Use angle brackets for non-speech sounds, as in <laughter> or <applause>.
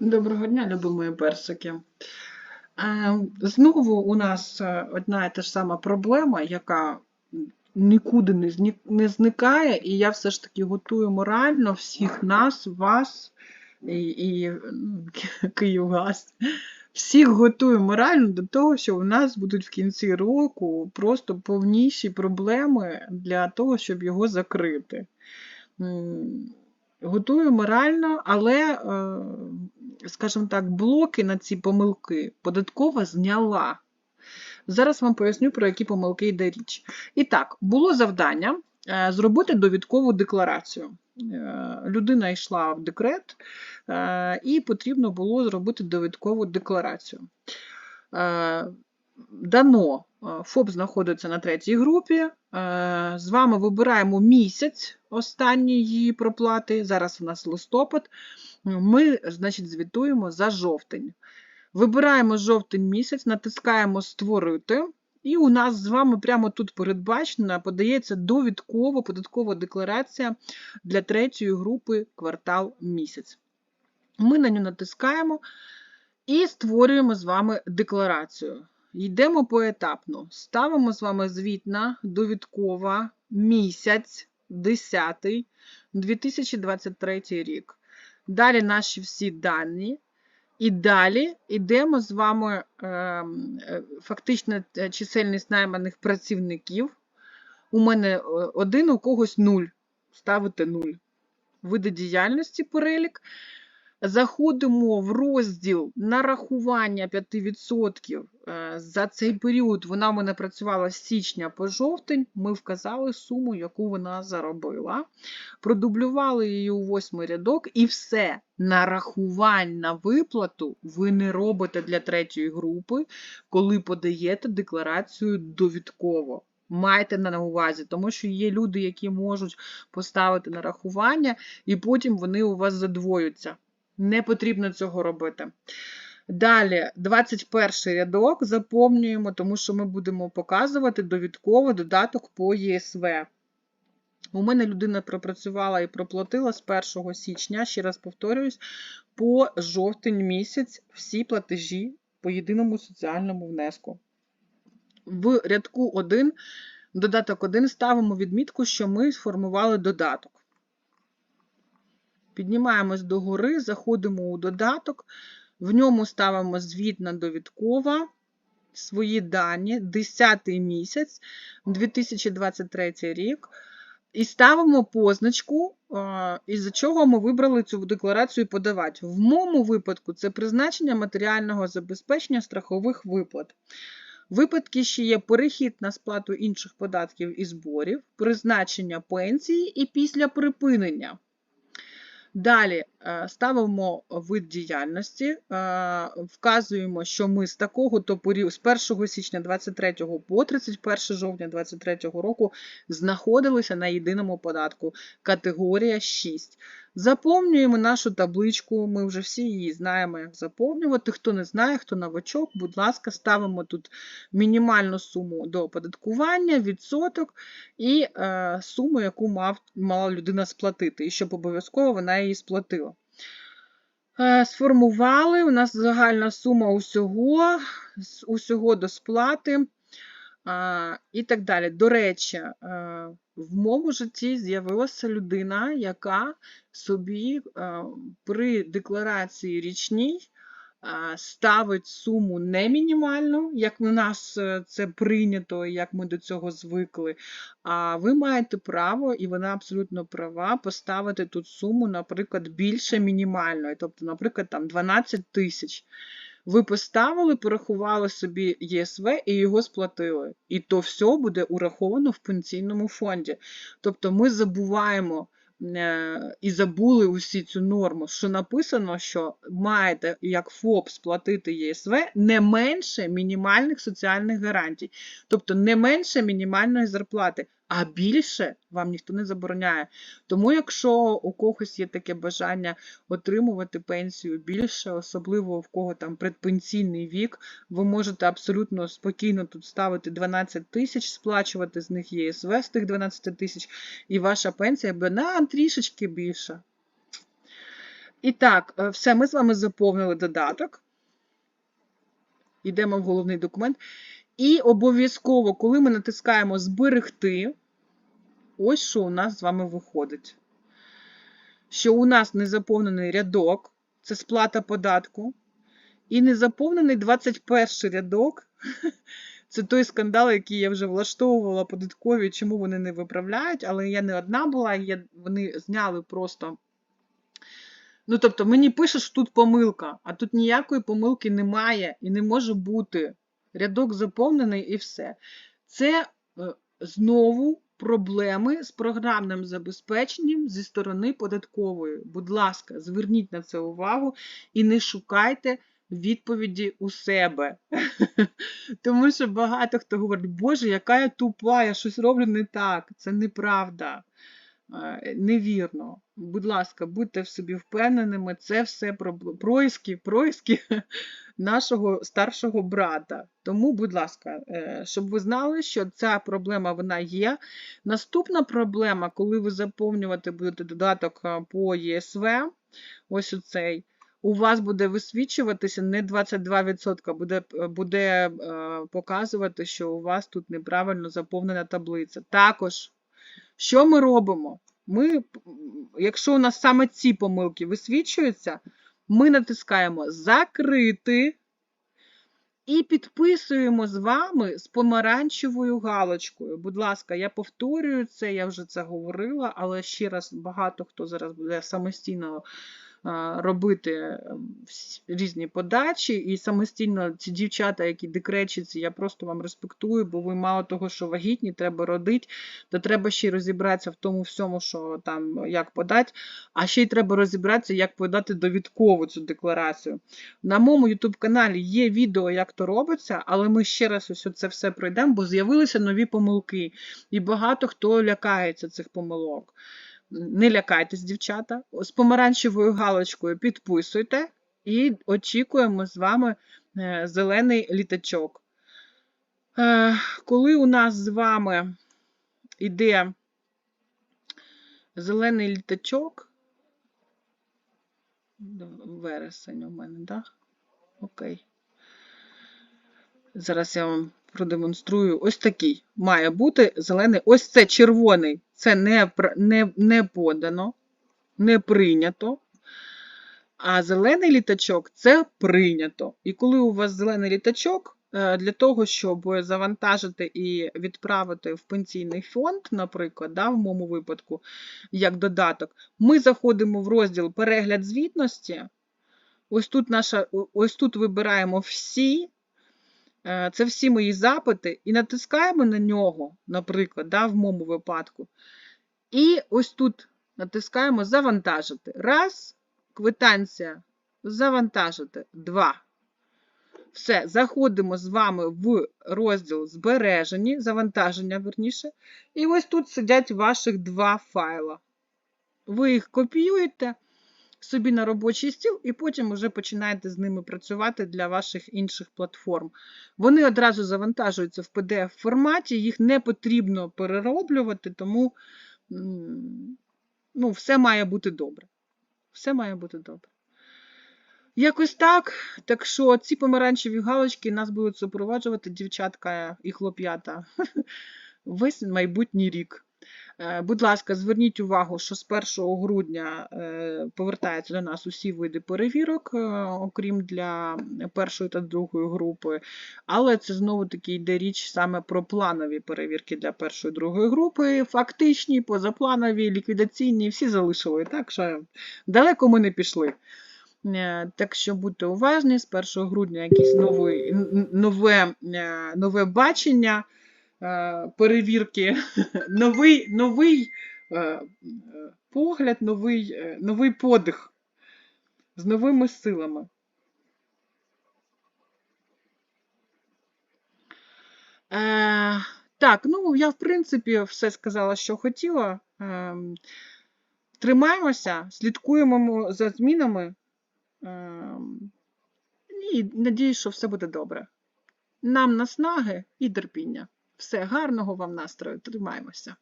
Доброго дня, любі мої персики. Е, Знову у нас е, одна і та ж сама проблема, яка нікуди не зникає, і я все ж таки готую морально всіх нас, вас і, і м, <laughs> Київгаз. Всіх готую морально до того, що у нас будуть в кінці року просто повніші проблеми для того, щоб його закрити. Готую морально, але, е, скажімо так, блоки на ці помилки податкова зняла. Зараз вам поясню, про які помилки йде річ. І так, було завдання е, зробити довідкову декларацію. Е, Людина йшла в декрет, і потрібно було зробити довідкову декларацію. Дано, ФОП знаходиться на третій групі. З вами вибираємо місяць останньої її проплати. Зараз у нас листопад. Ми, значить, звітуємо за жовтень. Вибираємо жовтень місяць, натискаємо Створити. І у нас з вами прямо тут передбачена подається довідкова податкова декларація для третьої групи квартал місяць. Ми на нього натискаємо і створюємо з вами декларацію. Йдемо поетапно. Ставимо з вами звітна довідкова місяць 10 2023 рік. Далі наші всі дані. І далі йдемо з вами ем, е, фактично е, чисельність найманих працівників. У мене е, один, у когось нуль. Ставите нуль. Види діяльності перелік. Заходимо в розділ нарахування 5% е, за цей період. Вона в мене працювала з січня по жовтень. Ми вказали суму, яку вона заробила. Продублювали її у восьмий рядок, і все. Нарахувань на виплату ви не робите для третьої групи, коли подаєте декларацію довідково. Майте на увазі, тому що є люди, які можуть поставити нарахування, і потім вони у вас задвоються. Не потрібно цього робити. Далі, 21 рядок заповнюємо, тому що ми будемо показувати довідково додаток по ЄСВ. У мене людина пропрацювала і проплатила з 1 січня, ще раз повторююсь, по жовтень місяць всі платежі по єдиному соціальному внеску. В рядку 1, додаток 1 ставимо відмітку, що ми сформували додаток. Піднімаємось догори, заходимо у додаток, в ньому ставимо звітна довідкова, свої дані, 10 місяць, 2023 рік, і ставимо позначку, із-за чого ми вибрали цю декларацію подавати. В моєму випадку це призначення матеріального забезпечення страхових виплат. Випадки ще є перехід на сплату інших податків і зборів, призначення пенсії і після припинення. Далі е, ставимо вид діяльності, е, вказуємо, що ми з такого то періоду, з 1 січня 23 по 31 жовтня 23 року знаходилися на єдиному податку категорія 6. Заповнюємо нашу табличку, ми вже всі її знаємо, як заповнювати. Хто не знає, хто новачок, будь ласка, ставимо тут мінімальну суму до оподаткування, відсоток і е, суму, яку мав, мала людина сплатити, і щоб обов'язково вона її сплатила. Е, Сформували, у нас загальна сума усього, усього до сплати і так далі. До речі, е, в моєму житті з'явилася людина, яка собі е, при декларації річній ставить суму не мінімальну, як у нас е, це прийнято, як ми до цього звикли. А ви маєте право, і вона абсолютно права, поставити тут суму, наприклад, більше мінімальної, тобто, наприклад, там 12 тисяч. Ви поставили, порахували собі ЄСВ і його сплатили. І то все буде ураховано в пенсійному фонді. Тобто ми забуваємо е, і забули усі цю норму, що написано, що маєте як ФОП сплатити ЄСВ не менше мінімальних соціальних гарантій, тобто не менше мінімальної зарплати, а більше вам ніхто не забороняє. Тому, якщо у когось є таке бажання отримувати пенсію більше, особливо в кого там предпенсійний вік, ви можете абсолютно спокійно тут ставити 12 тисяч, сплачувати з них ЄСВ з тих 12 тисяч, і ваша пенсія буде на трішечки більша. І так, е, все, ми з вами заповнили додаток. Йдемо в головний документ. І обов'язково, коли ми натискаємо Зберегти, ось що у нас з вами виходить. Що у нас не заповнений рядок, це сплата податку. І не заповнений 21 рядок. Це той скандал, який я вже влаштовувала податкові, чому вони не виправляють, але я не одна була, я, вони зняли просто. Ну, тобто, мені пише, що тут помилка, а тут ніякої помилки немає і не може бути. Рядок заповнений і все. Це е, знову проблеми з програмним забезпеченням зі сторони податкової. Будь ласка, зверніть на це увагу і не шукайте відповіді у себе. <laughs> Тому що багато хто говорить, Боже, яка я тупа, я щось роблю не так. Це неправда. Е, Невірно. Будь ласка, будьте в собі впевненими, це все про- происки, происки <laughs> нашого старшого брата. Тому, будь ласка, е, щоб ви знали, що ця проблема вона є. Наступна проблема, коли ви заповнювати будете додаток е, по ЄСВ, ось оцей, у вас буде висвічуватися не 22%, буде, буде е, показувати, що у вас тут неправильно заповнена таблиця. Також, що ми робимо? Ми, якщо у нас саме ці помилки висвічуються, ми натискаємо Закрити і підписуємо з вами з помаранчевою галочкою. Будь ласка, я повторюю це, я вже це говорила, але ще раз багато хто зараз буде самостійно робити е, різні подачі, і самостійно ці дівчата, які декречаться, я просто вам респектую, бо ви мало того, що вагітні, треба родити, то треба ще й розібратися в тому всьому, що там як подати, а ще й треба розібратися, як подати довідкову цю декларацію. На моєму YouTube каналі є відео, як то робиться, але ми ще раз ось це все пройдемо, бо з'явилися нові помилки. І багато хто лякається цих помилок. Не лякайтесь, дівчата. З помаранчевою галочкою підписуйте і очікуємо з вами е, зелений літачок. Е, Коли у нас з вами йде зелений літачок, вересень у мене, так? Окей. Зараз я вам продемонструю. Ось такий має бути зелений. Ось це червоний. Це не, не, не подано, не прийнято. А зелений літачок це прийнято. І коли у вас зелений літачок, е, для того, щоб завантажити і відправити в пенсійний фонд, наприклад, да, в моєму випадку, як додаток, ми заходимо в розділ Перегляд звітності. Ось тут, наша, ось тут вибираємо всі. Е, Це всі мої запити, і натискаємо на нього, наприклад, да, в моєму випадку. І ось тут натискаємо Завантажити. Раз, квитанція. Завантажити. Два. Все, заходимо з вами в розділ Збережені, завантаження, верніше. І ось тут сидять ваших два файла. Ви їх копіюєте собі на робочий стіл, і потім вже починаєте з ними працювати для ваших інших платформ. Вони одразу завантажуються в PDF-форматі, їх не потрібно перероблювати, тому ну, все має бути добре. Все має бути добре. Якось так. Так що ці помаранчеві галочки нас будуть супроводжувати дівчатка і хлоп'ята <laughs> весь майбутній рік. Е, Будь ласка, зверніть увагу, що з 1 грудня е, повертаються до нас усі види перевірок, е, окрім для першої та другої групи. Але це знову таки йде річ саме про планові перевірки для першої і другої групи. Фактичні, позапланові, ліквідаційні, всі залишили. Так що далеко ми не пішли. Так що будьте уважні, з 1 грудня якесь нове, нове, бачення перевірки, <laughs> новий, новий е, е, погляд, новий, е, новий подих з новими силами. Е, так, ну я в принципі все сказала, що хотіла. Ем, Тримаємося, слідкуємо за змінами. Ем, І надіюсь, що все буде добре. Нам наснаги і терпіння. Все гарного вам настрою. Тримаємося.